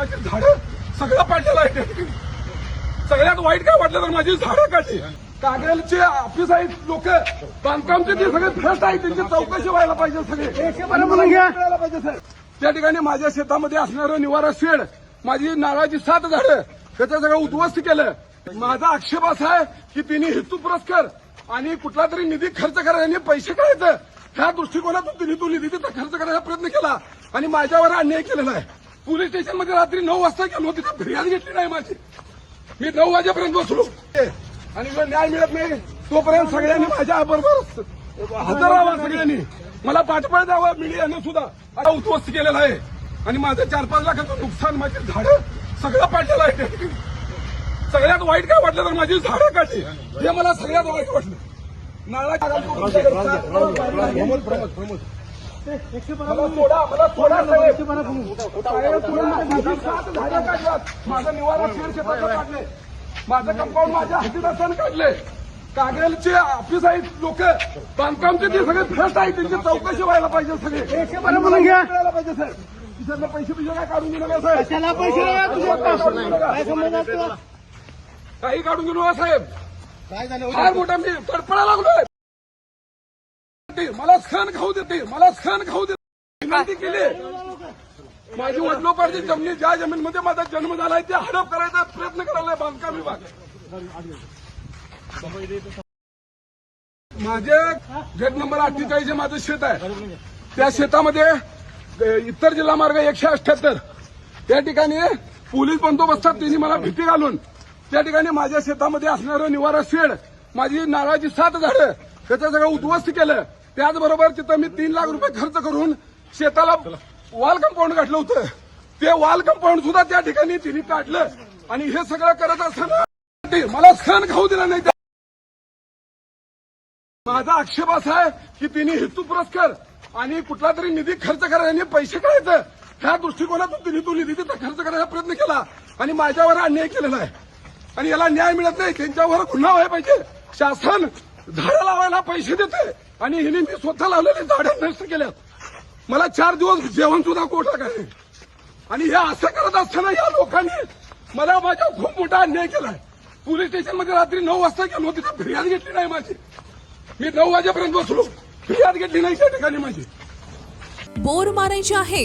माझी झाडं सगळं पाडलेलं आहे. त्या ठिकाणी. सगळ्यात वाईट काय वाटलं तर माझी झाडं काढली. कागलचे ऑफिस आहेत लोक. बांधकामचे ते सगळे भ्रष्ट आहेत. त्यांची चौकशी व्हायला पाहिजे सगळे. पाहिजे सर. त्या ठिकाणी माझ्या शेतामध्ये असणारं निवारा शेड माझी नारळाची सात झाडं त्याचं सगळं उद्ध्वस्त केलं. माझा आक्षेप असा आहे की तिने हेतू पुरस्कार आणि कुठला तरी निधी खर्च करायचा आणि पैसे काढायचं. ह्या दृष्टिकोनातून तिने तो निधी तिथं खर्च करायचा प्रयत्न केला आणि माझ्यावर अन्याय केलेला आहे. पोलीस स्टेशनमध्ये रात्री नऊ वाजता गेलो तिथं फिर्याद घेतली नाही माझी. मी नऊ वाजेपर्यंत बसलो. आणि जो न्याय मिळत नाही तोपर्यंत सगळ्यांनी माझ्या बरोबर हजर राहावं सगळ्यांनी. मला पाठबळ द्यावा मीडियानं सुद्धा. आता उद्ध्वस्त केलेला आहे. आणि माझं चार पाच लाखाचं नुकसान माझी झाडं सगळं पाडलेलं आहे. सगळ्यात वाईट काय वाटलं तर माझी झाडं काढली. हे मला सगळ्यात वाईट वाटलं. नाळा मला सोडा मला सोडा साहेब. साहेब, सोडा. माझी सात झाडं काढल्यात माझं निवारा शेड शेताचं काढले माझं कंपाऊंड माझ्या हातीत असताना काढले. कागलचे ऑफिस आहेत लोक. बांधकामचे ते सगळे भ्रष्ट आहेत. त्यांची चौकशी व्हायला पाहिजे सगळे. मिळायला पाहिजे सर तिथं पैसे पिशे काय काढून घेऊ नका साहेब? पैसे नाही तुझ्या काय संबंध असतो? काही काढून घेऊ नका साहेब. काय झालं? फार मोठा मी तडपडा लागलोय. मला खान खाऊ देते. मला खान खाऊ देते. विनंती केली. माझी वडिलोपार्जित जमिनी ज्या जमीनमध्ये माझा जन्म झालाय ते हडप करायचा प्रयत्न करायला बांधकाम विभाग. माझे गेट नंबर अठ्ठेचाळीस हे माझं शेत आहे. त्या शेतामध्ये इतर जिल्हा मार्ग एकशे अठ्याहत्तर त्या ठिकाणी पोलीस बंदोबस्तात त्यांनी मला भीती घालून त्या ठिकाणी माझ्या शेतामध्ये असणारं निवारा शेड माझी नारळाची सात झाडं त्याचं सगळं उद्ध्वस्त केलं. त्याचबरोबर तिथं मी तीन लाख रुपये खर्च करून शेताला वॉल कंपाऊंड घातलं होतं. ते वॉल कंपाऊंड सुद्धा त्या ठिकाणी तिने काढलं. आणि हे सगळं करत असताना मला सण खाऊ दिला नाही. माझा आक्षेप असा आहे की तिने हेतू पुरस्कार आणि कुठला तरी निधी खर्च करायला पैसे काढायचं. ह्या दृष्टिकोनातून तिने तो निधी तिथं खर्च करायचा प्रयत्न केला. आणि माझ्यावर अन्याय केलेला आहे. आणि याला न्याय मिळत नाही. त्यांच्यावर गुन्हा व्हायला पाहिजे. शासन झाडं लावायला पैसे देते आणि हिने मी स्वतः लावलेले झाडं नष्ट केल्यात. मला चार दिवस जेवण सुद्धा कोठा काय? आणि हे असं करत असताना या लोकांनी मला माझ्या खूप मोठा अन्याय केलाय. पोलीस स्टेशनमध्ये रात्री नऊ वाजता गेलो तिथं फिर्याद घेतली नाही माझी. मी नऊ वाजेपर्यंत बसलो. फिर्याद घेतली नाही त्या ठिकाणी माझी. बोर मारायची आहे